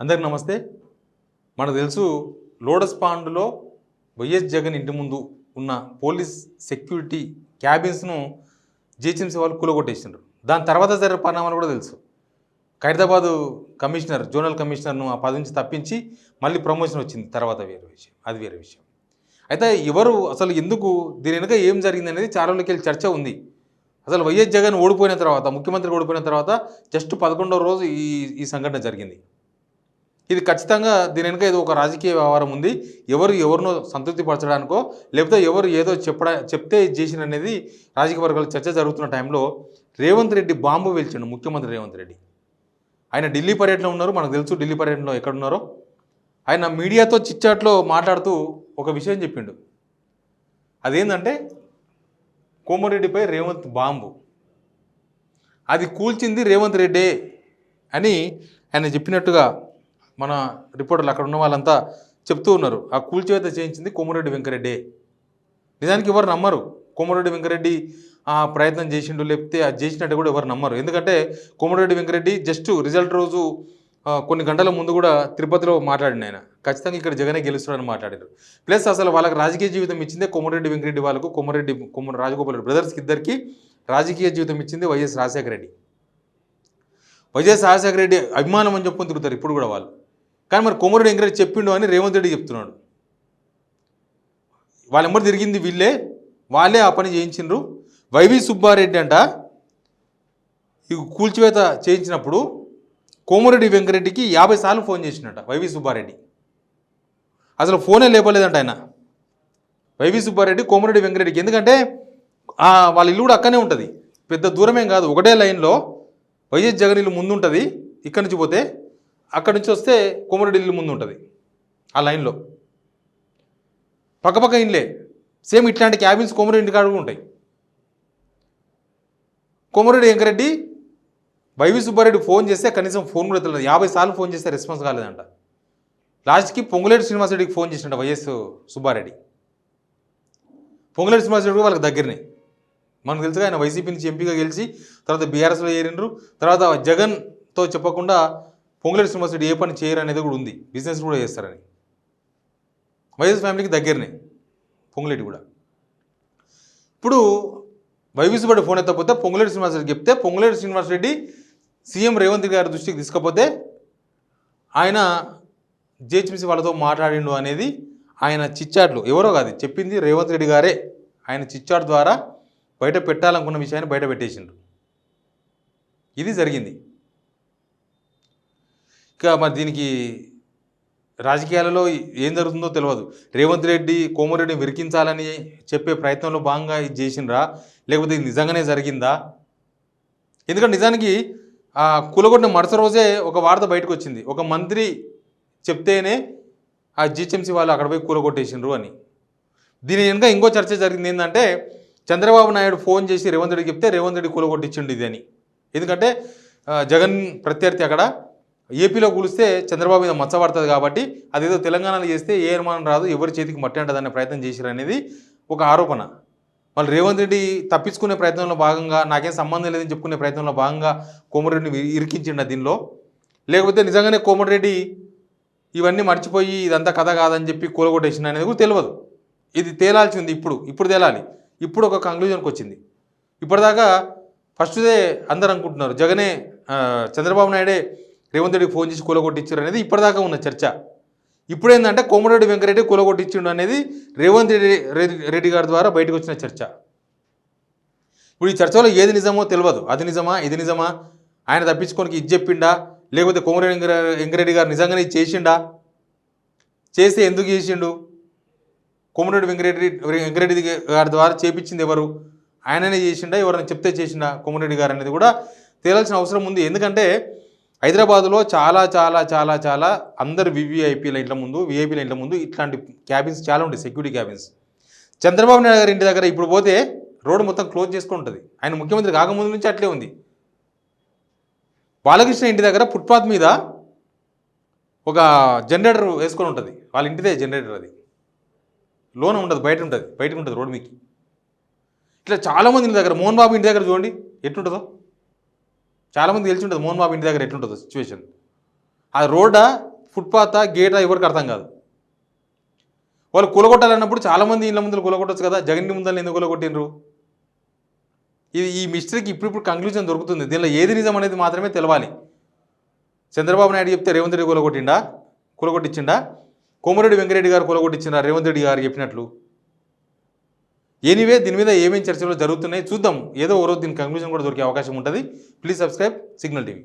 అందరికి నమస్తే. మనకు తెలుసు లోడస్ పాండ్లో వైఎస్ జగన్ ఇంటి ముందు ఉన్న పోలీస్ సెక్యూరిటీ క్యాబిన్స్ను జిహెచ్ఎంసీ వాళ్ళు కూలగొట్టేసినారు దాని తర్వాత జరిగే పరిణామాలు కూడా తెలుసు. ఖైరదాబాదు కమిషనర్ జోనల్ కమిషనర్ను ఆ పదవి నుంచి తప్పించి మళ్ళీ ప్రమోషన్ వచ్చింది. తర్వాత వేరే విషయం అది వేరే విషయం. అయితే ఎవరు అసలు ఎందుకు దీని వెనుక ఏం జరిగింది అనేది చాలా రోజులకి వెళ్ళి చర్చ ఉంది. అసలు వైఎస్ జగన్ ఓడిపోయిన తర్వాత ముఖ్యమంత్రి ఓడిపోయిన తర్వాత జస్ట్ పదకొండవ రోజు ఈ ఈ సంఘటన జరిగింది. ఇది ఖచ్చితంగా దీని వెనుక ఏదో ఒక రాజకీయ వ్యవహారం ఉంది. ఎవరు ఎవరినో సంతృప్తి పరచడానికో లేకపోతే ఎవరు ఏదో చెప్పడా చెప్తే ఇది చేసిన అనేది రాజకీయ వర్గాల చర్చ జరుగుతున్న టైంలో రేవంత్ రెడ్డి బాంబు వెలిచిండు ముఖ్యమంత్రి రేవంత్ రెడ్డి. ఆయన ఢిల్లీ పర్యటనలో ఉన్నారు మనకు తెలుసు ఢిల్లీ పర్యటనలో ఎక్కడున్నారో. ఆయన మీడియాతో చిచ్చాట్లో మాట్లాడుతూ ఒక విషయం చెప్పిండు. అదేంటంటే కోమరెడ్డిపై రేవంత్ బాంబు. అది కూల్చింది రేవంత్ రెడ్డే అని ఆయన చెప్పినట్టుగా మన రిపోర్టర్లు అక్కడ ఉన్న వాళ్ళంతా చెప్తూ ఉన్నారు. ఆ కూల్చివేత చేయించింది కోమరెడ్డి వెంకరెడ్డే. నిజానికి ఎవరు నమ్మరు. కోమరెడ్డి వెంకరెడ్డి ఆ ప్రయత్నం చేసిండు లేకపోతే అది చేసినట్టు కూడా ఎవరు నమ్మరు. ఎందుకంటే కోమరెడ్డి వెంకరెడ్డి జస్ట్ రిజల్ట్ రోజు కొన్ని గంటల ముందు కూడా తిరుపతిలో మాట్లాడిన ఆయన. ఖచ్చితంగా ఇక్కడ జగనే గెలుస్తాడని మాట్లాడారు. ప్లస్ అసలు వాళ్ళకి రాజకీయ జీవితం ఇచ్చిందే కోమరెడ్డి వెంకరెడ్డి వాళ్ళకు కోమరెడ్డి కొమ్మ రాజగోపాల్ రెడ్డి బ్రదర్స్కి ఇద్దరికి రాజకీయ జీవితం ఇచ్చింది వైఎస్ రాజశేఖర రెడ్డి. వైఎస్ రాజశేఖర రెడ్డి అభిమానం అని చెప్పుకొని తిరుగుతారు ఇప్పుడు కూడా వాళ్ళు. కానీ మరి కోమరెడ్డి ఎంకరేజ్ చెప్పిండు అని రేవంత్ రెడ్డి చెప్తున్నాడు. వాళ్ళెంబడి తిరిగింది వీళ్ళే వాళ్ళే ఆ పని చేయించిండ్రు. వైవి సుబ్బారెడ్డి అంట ఈ కూల్చివేత చేయించినప్పుడు కోమరెడ్డి వెంకరెడ్డికి యాభై సార్లు ఫోన్ చేసినట్ట వైవి సుబ్బారెడ్డి. అసలు ఫోనే లేపలేదంట ఆయన. వైవి సుబ్బారెడ్డి కోమరెడ్డి వెంకరెడ్డికి ఎందుకంటే వాళ్ళ ఇల్లు కూడా అక్కనే ఉంటుంది. పెద్ద దూరమేం కాదు. ఒకటే లైన్లో వైఎస్ జగన్ ఇల్లు ముందు ఉంటుంది ఇక్కడి నుంచి పోతే అక్కడి నుంచి వస్తే కోమరెడ్డి ఇల్లు ముందు ఉంటుంది ఆ లైన్లో. పక్కపక్క ఇల్లే సేమ్ ఇట్లాంటి క్యాబిన్స్ కోమరెడ్డి ఇంటి కాడ కూడా ఉంటాయి. కోమరెడ్డి వెంకరెడ్డి వైవి సుబ్బారెడ్డి ఫోన్ చేస్తే కనీసం ఫోన్ కూడా తెలియదు యాభై సార్లు ఫోన్ చేస్తే రెస్పాన్స్ కాలేదంట. లాస్ట్కి పొంగులేటి శ్రీనివాసరెడ్డికి ఫోన్ చేసినట్ట వైఎస్ సుబ్బారెడ్డి. పొంగులేటి శ్రీనివాసరెడ్డి రెడ్డి వాళ్ళకి దగ్గరనే. మనకు తెలుసుగా ఆయన వైసీపీ నుంచి ఎంపీగా గెలిచి తర్వాత బీఆర్ఎస్లో చేరిండ్రు. తర్వాత జగన్తో చెప్పకుండా పొంగులేటి శ్రీనివాసరెడ్డి ఏ పని చేయరు అనేది కూడా ఉంది. బిజినెస్ కూడా చేస్తారని. వైఎస్ ఫ్యామిలీకి దగ్గరనే పొంగులేటి కూడా. ఇప్పుడు వైవిసుబడి ఫోన్ ఎత్తకపోతే పొంగులేటి శ్రీనివాసరెడ్డి చెప్తే పొంగులేటి శ్రీనివాసరెడ్డి సీఎం రేవంత్ గారి దృష్టికి తీసుకపోతే ఆయన జేహెచ్ఎంసీ వాళ్ళతో మాట్లాడిండు అనేది ఆయన చిచ్చాట్లు. ఎవరో కాదు చెప్పింది రేవంత్ రెడ్డి గారే. ఆయన చిచ్చాట్ ద్వారా బయట పెట్టాలనుకున్న విషయాన్ని బయట పెట్టేసిండు ఇది జరిగింది. ఇంకా మరి దీనికి రాజకీయాలలో ఏం జరుగుతుందో తెలియదు రేవంత్ రెడ్డి కోమరెడ్డిని విరికించాలని చెప్పే ప్రయత్నంలో భాగంగా ఇది చేసినరా లేకపోతే ఇది నిజంగానే జరిగిందా? ఎందుకంటే నిజానికి ఆ కూలగొట్టిన మరుసటి రోజే ఒక వార్త బయటకు వచ్చింది ఒక మంత్రి చెప్తేనే ఆ జిహెచ్ఎంసీ వాళ్ళు అక్కడ పోయి కూలగొట్టేసినారు అని. దీని వెనుక ఇంకో చర్చ జరిగింది ఏంటంటే చంద్రబాబు నాయుడు ఫోన్ చేసి రేవంత్ రెడ్డి చెప్తే రేవంత్ రెడ్డి కూలగొట్టించిండు ఇది అని. ఎందుకంటే జగన్ ప్రత్యర్థి అక్కడ ఏపీలో కూలిస్తే చంద్రబాబు మీద మచ్చ పడుతుంది కాబట్టి అదేదో తెలంగాణలో చేస్తే ఏ అనుమానం రాదు ఎవరి చేతికి మట్టి అంటదనే ప్రయత్నం చేశారు అనేది ఒక ఆరోపణ. వాళ్ళు రేవంత్ రెడ్డి తప్పించుకునే ప్రయత్నంలో భాగంగా నాకేం సంబంధం లేదని చెప్పుకునే ప్రయత్నంలో భాగంగా కోమరెడ్డిని ఇరికించిండ దీనిలో. లేకపోతే నిజంగానే కోమటిరెడ్డి ఇవన్నీ మర్చిపోయి ఇదంతా కథ కాదని చెప్పి కూలగొట్టేసిన అనేది కూడా తెలియదు ఇది తేలాల్సి ఉంది ఇప్పుడు ఇప్పుడు తేలాలి. ఇప్పుడు ఒక కంక్లూజన్కి వచ్చింది. ఇప్పటిదాకా ఫస్ట్దే అందరు అనుకుంటున్నారు జగనే చంద్రబాబు నాయుడే రేవంత్ రెడ్డికి ఫోన్ చేసి కూలగొట్టించారు అనేది ఇప్పటిదాకా ఉన్న చర్చ. ఇప్పుడేందంటే కోమటిరెడ్డి వెంకరెడ్డి కూలగొట్టించిండు అనేది రేవంత్ రెడ్డి రెడ్డి- రెడ్డి గారి ద్వారా బయటకు వచ్చిన చర్చ. ఇప్పుడు ఈ చర్చలో ఏది నిజమో తెలియదు అది నిజమా? ఇది నిజమా? ఆయన తప్పించుకోనికి ఇది చెప్పిండా? లేకపోతే కోమరెడ్డి వెంకరెడ్డి గారు నిజంగానే ఇది చేసిండా? చేస్తే ఎందుకు చేసిండు? కోమరెడ్డి వెంకరెడ్డి వెంకరెడ్డి గారి ద్వారా చేపించింది ఎవరు? ఆయననే చేసిండా? ఎవరైనా చెప్తే చేసిండా కోమరెడ్డి గారు అనేది కూడా? తేలాల్సిన అవసరం ఉంది. ఎందుకంటే హైదరాబాద్లో చాలా చాలా చాలా చాలా అందరు వివిఐపీల ఇంట్ల ముందు విఐపీల ఇంట్ల ముందు ఇట్లాంటి క్యాబిన్స్ చాలా ఉంటాయి సెక్యూరిటీ క్యాబిన్స్ చంద్రబాబు నాయుడు గారి ఇంటి దగ్గర ఇప్పుడు పోతే రోడ్డు మొత్తం క్లోజ్ చేసుకుని ఉంటుంది. ఆయన ముఖ్యమంత్రి కాకముందు నుంచి అట్లే ఉంది. బాలకృష్ణ ఇంటి దగ్గర ఫుట్పాత్ మీద ఒక జనరేటర్ వేసుకొని ఉంటుంది. వాళ్ళ ఇంటిదే జనరేటర్ అది. లోన ఉండదు బయట ఉంటుంది బయటకు ఉంటుంది రోడ్డు మీకు ఇట్లా చాలామంది ఇంటి దగ్గర మోహన్ బాబు ఇంటి దగ్గర చూడండి ఎట్లుంటుందో. చాలామంది తెలిసి ఉంటుంది మోహన్ బాబు ఇంటి దగ్గర ఎట్లుంటుందో సిచ్యువేషన్ ఆ రోడ్డా ఫుట్పాతా గేటా ఎవరికి అర్థం కాదు. వాళ్ళు కూలగొట్టాలన్నప్పుడు చాలామంది ఇళ్ళ ముందర కూలగొట్టచ్చు కదా జగన్ ముందర ఎందుకు కూలగొట్టినరు ఇది ఈ మిస్టరీకి ఇప్పుడిప్పుడు కంక్లూజన్ దొరుకుతుంది. దీనిలో ఏది నిజం అనేది మాత్రమే తెలవాలి. చంద్రబాబు నాయుడు చెప్తే రేవంత్ రెడ్డి కూలగొట్టిండా? కూలగొట్టించిండా? కోమరెడ్డి వెంకరెడ్డి గారు కూలగొట్టించిండా? రేవంత్ రెడ్డి గారు చెప్పినట్లు? ఎనీవే దీని మీద ఏమేమి చర్చలు జరుగుతున్నాయి చూద్దాం. ఏదో ఓ రోజు దీని కంక్లూజన్ కూడా దొరికే అవకాశం ఉంటుంది. Please subscribe signal TV